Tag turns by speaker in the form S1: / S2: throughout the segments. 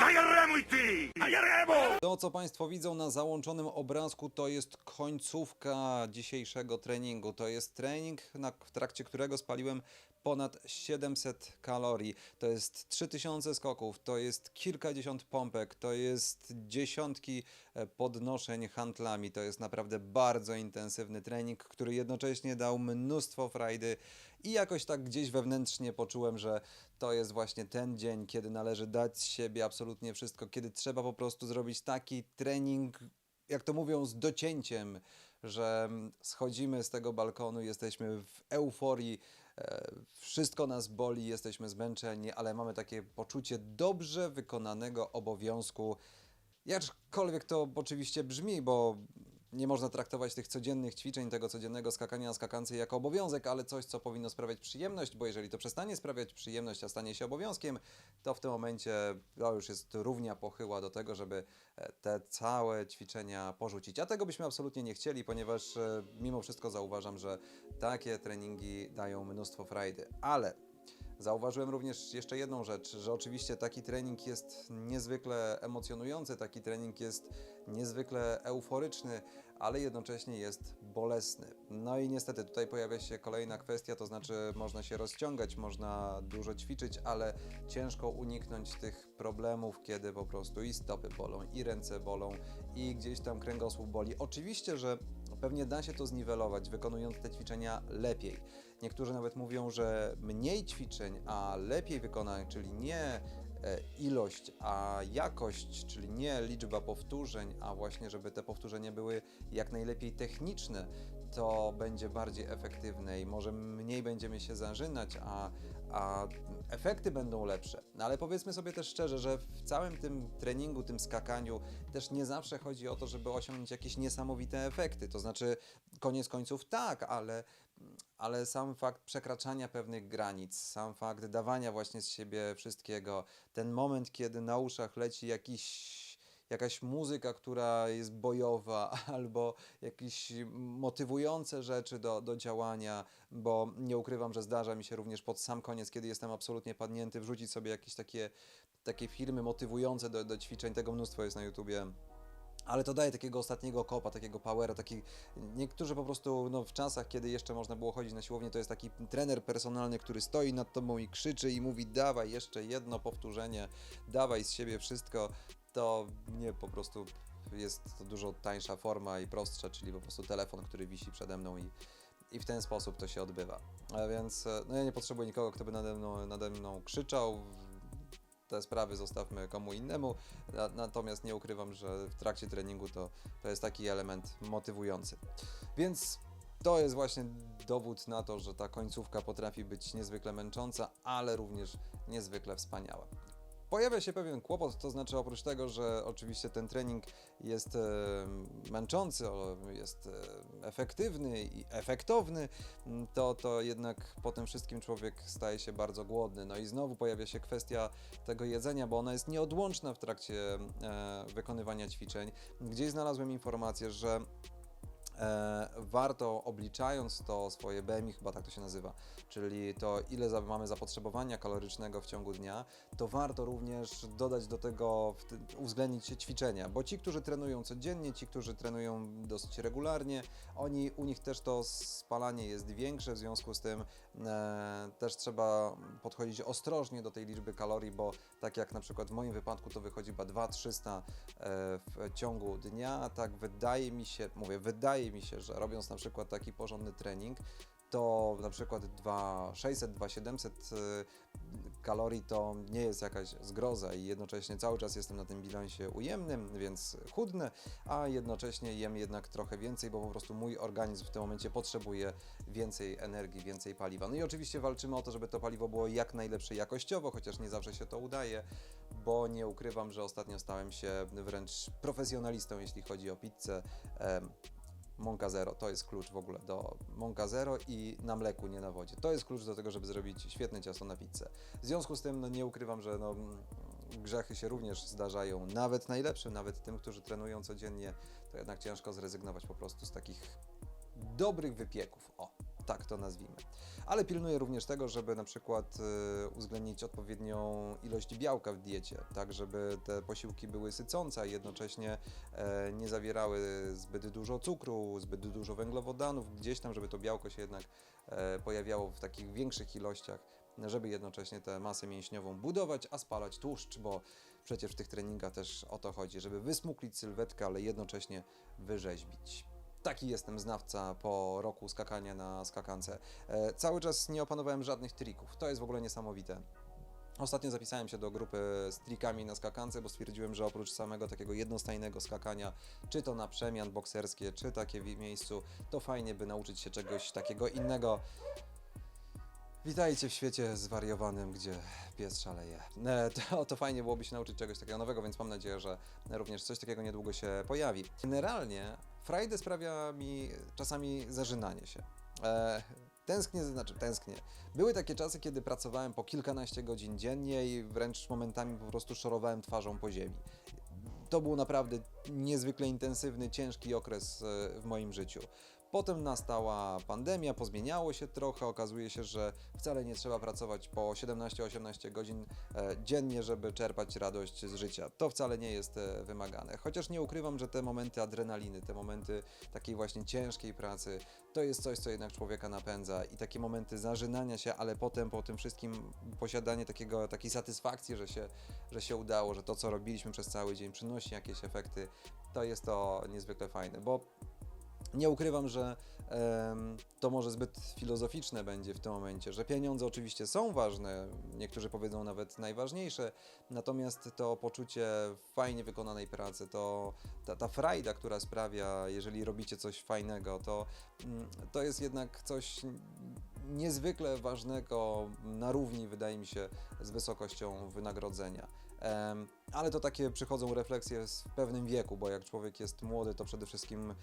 S1: Jajaremuj ty! Jajaremu!
S2: To, co Państwo widzą na załączonym obrazku, to jest końcówka dzisiejszego treningu. To jest trening, na, w trakcie którego spaliłem ponad 700 kalorii. To jest 3000 skoków, to jest kilkadziesiąt pompek, to jest dziesiątki e, podnoszeń handlami. To jest naprawdę bardzo intensywny trening, który jednocześnie dał mnóstwo frajdy i jakoś tak gdzieś wewnętrznie poczułem, że to jest właśnie ten dzień, kiedy należy dać z siebie absolutnie wszystko, kiedy trzeba po prostu zrobić taki trening, jak to mówią, z docięciem, że mm, schodzimy z tego balkonu, jesteśmy w euforii, wszystko nas boli, jesteśmy zmęczeni, ale mamy takie poczucie dobrze wykonanego obowiązku. Jakkolwiek to oczywiście brzmi, bo nie można traktować tych codziennych ćwiczeń, tego codziennego skakania na skakance jako obowiązek, ale coś, co powinno sprawiać przyjemność, bo jeżeli to przestanie sprawiać przyjemność, a stanie się obowiązkiem, to w tym momencie to już jest równia pochyła do tego, żeby e, te całe ćwiczenia porzucić. A tego byśmy absolutnie nie chcieli, ponieważ e, mimo wszystko zauważam, że takie treningi dają mnóstwo frajdy. Ale Zauważyłem również jeszcze jedną rzecz, że oczywiście taki trening jest niezwykle emocjonujący, taki trening jest niezwykle euforyczny, ale jednocześnie jest bolesny. No i niestety tutaj pojawia się kolejna kwestia, to znaczy można się rozciągać, można dużo ćwiczyć, ale ciężko uniknąć tych problemów, kiedy po prostu i stopy bolą, i ręce bolą, i gdzieś tam kręgosłup boli. Oczywiście, że pewnie da się to zniwelować, wykonując te ćwiczenia lepiej. Niektórzy nawet mówią, że mniej ćwiczeń, a lepiej wykonać, czyli nie e, ilość, a jakość, czyli nie liczba powtórzeń, a właśnie, żeby te powtórzenia były jak najlepiej techniczne, to będzie bardziej efektywne i może mniej będziemy się zażynać, a, a efekty będą lepsze. No ale powiedzmy sobie też szczerze, że w całym tym treningu, tym skakaniu też nie zawsze chodzi o to, żeby osiągnąć jakieś niesamowite efekty. To znaczy, koniec końców tak, ale ale sam fakt przekraczania pewnych granic, sam fakt dawania właśnie z siebie wszystkiego, ten moment, kiedy na uszach leci jakiś, jakaś muzyka, która jest bojowa, albo jakieś motywujące rzeczy do, do działania, bo nie ukrywam, że zdarza mi się również pod sam koniec, kiedy jestem absolutnie padnięty, wrzucić sobie jakieś takie, takie filmy motywujące do, do ćwiczeń, tego mnóstwo jest na YouTubie. Ale to daje takiego ostatniego kopa, takiego powera, taki... Niektórzy po prostu, no w czasach, kiedy jeszcze można było chodzić na siłownię, to jest taki trener personalny, który stoi nad tobą i krzyczy i mówi dawaj jeszcze jedno powtórzenie, dawaj z siebie wszystko, to nie po prostu jest to dużo tańsza forma i prostsza, czyli po prostu telefon, który wisi przede mną i, i w ten sposób to się odbywa. A więc e, no ja nie potrzebuję nikogo, kto by nade mną, nade mną krzyczał, te sprawy zostawmy komu innemu. Na- Natomiast nie ukrywam, że w trakcie treningu to, to jest taki element motywujący. Więc to jest właśnie dowód na to, że ta końcówka potrafi być niezwykle męcząca, ale również niezwykle wspaniała. Pojawia się pewien kłopot, to znaczy oprócz tego, że oczywiście ten trening jest e, męczący, jest e, efektywny i efektowny, m, to, to jednak po tym wszystkim człowiek staje się bardzo głodny. No i znowu pojawia się kwestia tego jedzenia, bo ona jest nieodłączna w trakcie e, wykonywania ćwiczeń. Gdzieś znalazłem informację, że warto obliczając to swoje BMI, chyba tak to się nazywa, czyli to ile mamy zapotrzebowania kalorycznego w ciągu dnia, to warto również dodać do tego, uwzględnić ćwiczenia, bo ci, którzy trenują codziennie, ci, którzy trenują dosyć regularnie, oni, u nich też to spalanie jest większe, w związku z tym e, też trzeba podchodzić ostrożnie do tej liczby kalorii, bo tak jak na przykład w moim wypadku to wychodzi chyba 2-300 e, w ciągu dnia, tak wydaje mi się, mówię, wydaje mi się, że robiąc na przykład taki porządny trening, to na przykład 2600, 2700 y, kalorii to nie jest jakaś zgroza i jednocześnie cały czas jestem na tym bilansie ujemnym, więc chudnę, a jednocześnie jem jednak trochę więcej, bo po prostu mój organizm w tym momencie potrzebuje więcej energii, więcej paliwa. No i oczywiście walczymy o to, żeby to paliwo było jak najlepsze jakościowo, chociaż nie zawsze się to udaje, bo nie ukrywam, że ostatnio stałem się wręcz profesjonalistą, jeśli chodzi o pizzę. Monka Zero to jest klucz w ogóle do Monka Zero i na mleku, nie na wodzie. To jest klucz do tego, żeby zrobić świetne ciasto na pizzę. W związku z tym no, nie ukrywam, że no, grzechy się również zdarzają, nawet najlepszym, nawet tym, którzy trenują codziennie, to jednak ciężko zrezygnować po prostu z takich dobrych wypieków. O, tak to nazwijmy. Ale pilnuję również tego, żeby na przykład e, uwzględnić odpowiednią ilość białka w diecie, tak żeby te posiłki były sycące, a jednocześnie e, nie zawierały zbyt dużo cukru, zbyt dużo węglowodanów, gdzieś tam, żeby to białko się jednak e, pojawiało w takich większych ilościach, żeby jednocześnie tę masę mięśniową budować, a spalać tłuszcz, bo przecież w tych treningach też o to chodzi, żeby wysmuklić sylwetkę, ale jednocześnie wyrzeźbić. Taki jestem znawca po roku skakania na skakance. E, cały czas nie opanowałem żadnych trików. To jest w ogóle niesamowite. Ostatnio zapisałem się do grupy z trikami na skakance, bo stwierdziłem, że oprócz samego takiego jednostajnego skakania, czy to na przemian bokserskie, czy takie w miejscu, to fajnie by nauczyć się czegoś takiego innego. Witajcie w świecie zwariowanym, gdzie pies szaleje. E, To, to fajnie byłoby się nauczyć czegoś takiego nowego, więc mam nadzieję, że również coś takiego niedługo się pojawi. Generalnie frajdę sprawia mi czasami zażynanie się. E, Tęsknię, znaczy tęsknię. Były takie czasy, kiedy pracowałem po kilkanaście godzin dziennie i wręcz momentami po prostu szorowałem twarzą po ziemi. To był naprawdę niezwykle intensywny, ciężki okres e, w moim życiu. Potem nastała pandemia, pozmieniało się trochę. Okazuje się, że wcale nie trzeba pracować po 17-18 godzin e, dziennie, żeby czerpać radość z życia. To wcale nie jest e, wymagane. Chociaż nie ukrywam, że te momenty adrenaliny, te momenty takiej właśnie ciężkiej pracy, to jest coś, co jednak człowieka napędza i takie momenty zażynania się, ale potem po tym wszystkim posiadanie takiego, takiej satysfakcji, że się, że się udało, że to, co robiliśmy przez cały dzień przynosi jakieś efekty, to jest to niezwykle fajne, bo nie ukrywam, że to może zbyt filozoficzne będzie w tym momencie, że pieniądze oczywiście są ważne, niektórzy powiedzą nawet najważniejsze, natomiast to poczucie fajnie wykonanej pracy, to ta, ta frajda, która sprawia, jeżeli robicie coś fajnego, to, mm, to jest jednak coś niezwykle ważnego na równi, wydaje mi się, z wysokością wynagrodzenia. Ale to takie przychodzą refleksje w pewnym wieku, bo jak człowiek jest młody, to przede wszystkim e,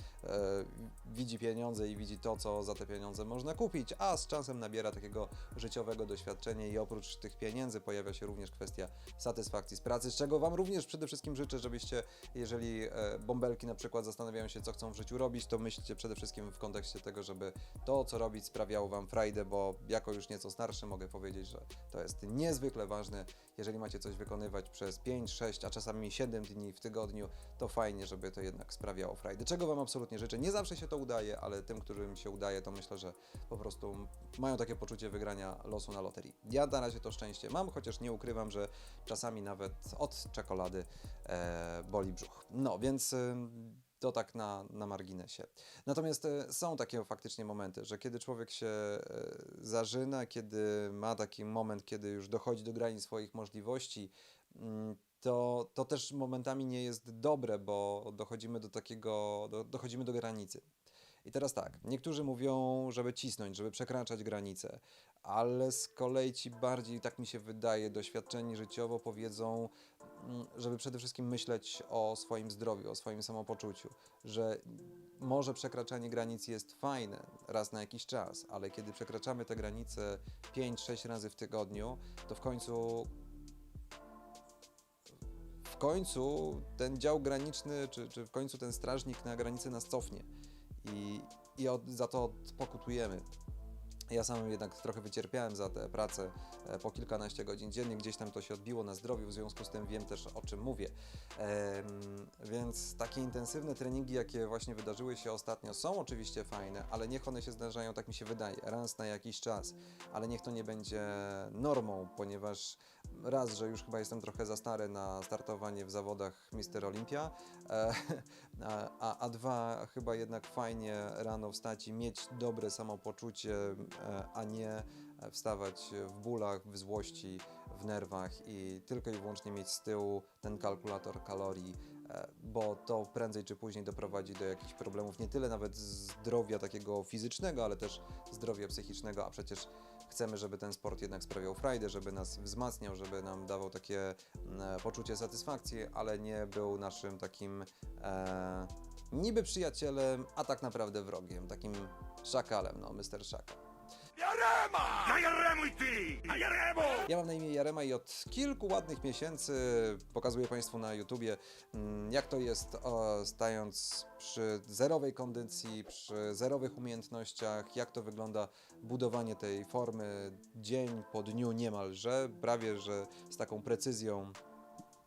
S2: widzi pieniądze i widzi to, co za te pieniądze można kupić, a z czasem nabiera takiego życiowego doświadczenia i oprócz tych pieniędzy pojawia się również kwestia satysfakcji z pracy, z czego Wam również przede wszystkim życzę, żebyście, jeżeli e, bąbelki na przykład zastanawiają się, co chcą w życiu robić, to myślcie przede wszystkim w kontekście tego, żeby to, co robić, sprawiało Wam frajdę, bo jako już nieco starszy mogę powiedzieć, że to jest niezwykle ważne. Jeżeli macie coś wykonywać przez 5, 6, a czasami 7 dni w tygodniu, to fajnie, żeby to jednak sprawiało frajdę. Czego Wam absolutnie życzę. Nie zawsze się to udaje, ale tym, którym się udaje, to myślę, że po prostu mają takie poczucie wygrania losu na loterii. Ja na razie to szczęście mam, chociaż nie ukrywam, że czasami nawet od czekolady e, boli brzuch. No, więc... ym, to tak na, na marginesie. Natomiast e, są takie faktycznie momenty, że kiedy człowiek się e, zażyna, kiedy ma taki moment, kiedy już dochodzi do granic swoich możliwości, mm, to, to też momentami nie jest dobre, bo dochodzimy do takiego, do, dochodzimy do granicy. I teraz tak, niektórzy mówią, żeby cisnąć, żeby przekraczać granice, ale z kolei ci bardziej, tak mi się wydaje, doświadczeni życiowo powiedzą, mm, żeby przede wszystkim myśleć o swoim zdrowiu, o swoim samopoczuciu, że może przekraczanie granic jest fajne raz na jakiś czas, ale kiedy przekraczamy te granice 5-6 razy w tygodniu, to w końcu w końcu ten dział graniczny, czy, czy w końcu ten strażnik na granicy nas cofnie i, i od, za to pokutujemy. Ja sam jednak trochę wycierpiałem za tę pracę e, po kilkanaście godzin dziennie, gdzieś tam to się odbiło na zdrowiu, w związku z tym wiem też o czym mówię. Em, więc takie intensywne treningi, jakie właśnie wydarzyły się ostatnio, są oczywiście fajne, ale niech one się zdarzają, tak mi się wydaje, raz na jakiś czas, ale niech to nie będzie normą, ponieważ raz, że już chyba jestem trochę za stary na startowanie w zawodach Mister Olympia, e, a, a, dwa, chyba jednak fajnie rano wstać i mieć dobre samopoczucie, a nie wstawać w bólach, w złości, w nerwach i tylko i wyłącznie mieć z tyłu ten kalkulator kalorii, e, bo to prędzej czy później doprowadzi do jakichś problemów, nie tyle nawet zdrowia takiego fizycznego, ale też zdrowia psychicznego, a przecież chcemy, żeby ten sport jednak sprawiał frajdę, żeby nas wzmacniał, żeby nam dawał takie mm, poczucie satysfakcji, ale nie był naszym takim e, niby przyjacielem, a tak naprawdę wrogiem, takim szakalem, no, Mr. Szakal.
S1: Jarema! Ja Jaremu i ty! A Jaremu!
S2: Ja mam na imię Jarema i od kilku ładnych miesięcy pokazuję Państwu na YouTubie, mm, jak to jest o, stając przy zerowej kondycji, przy zerowych umiejętnościach, jak to wygląda budowanie tej formy dzień po dniu niemalże, prawie że z taką precyzją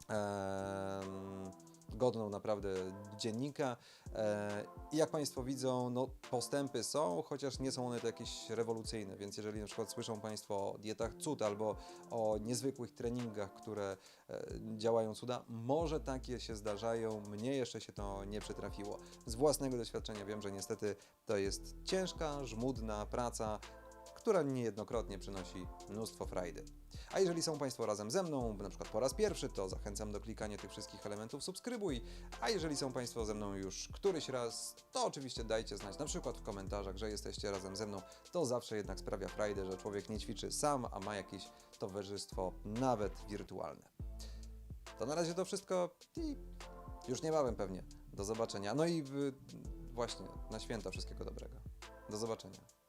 S2: em, godną naprawdę dziennika. E, I jak Państwo widzą, no, postępy są, chociaż nie są one jakieś rewolucyjne, więc jeżeli na przykład słyszą Państwo o dietach cud albo o niezwykłych treningach, które e, działają cuda, może takie się zdarzają, mnie jeszcze się to nie przytrafiło. Z własnego doświadczenia wiem, że niestety to jest ciężka, żmudna praca, która niejednokrotnie przynosi mnóstwo frajdy. A jeżeli są Państwo razem ze mną, na przykład po raz pierwszy, to zachęcam do klikania tych wszystkich elementów subskrybuj, a jeżeli są Państwo ze mną już któryś raz, to oczywiście dajcie znać, na przykład w komentarzach, że jesteście razem ze mną. To zawsze jednak sprawia frajdę, że człowiek nie ćwiczy sam, a ma jakieś towarzystwo, nawet wirtualne. To na razie to wszystko i już niebawem pewnie. Do zobaczenia. No i właśnie na święta wszystkiego dobrego. Do zobaczenia.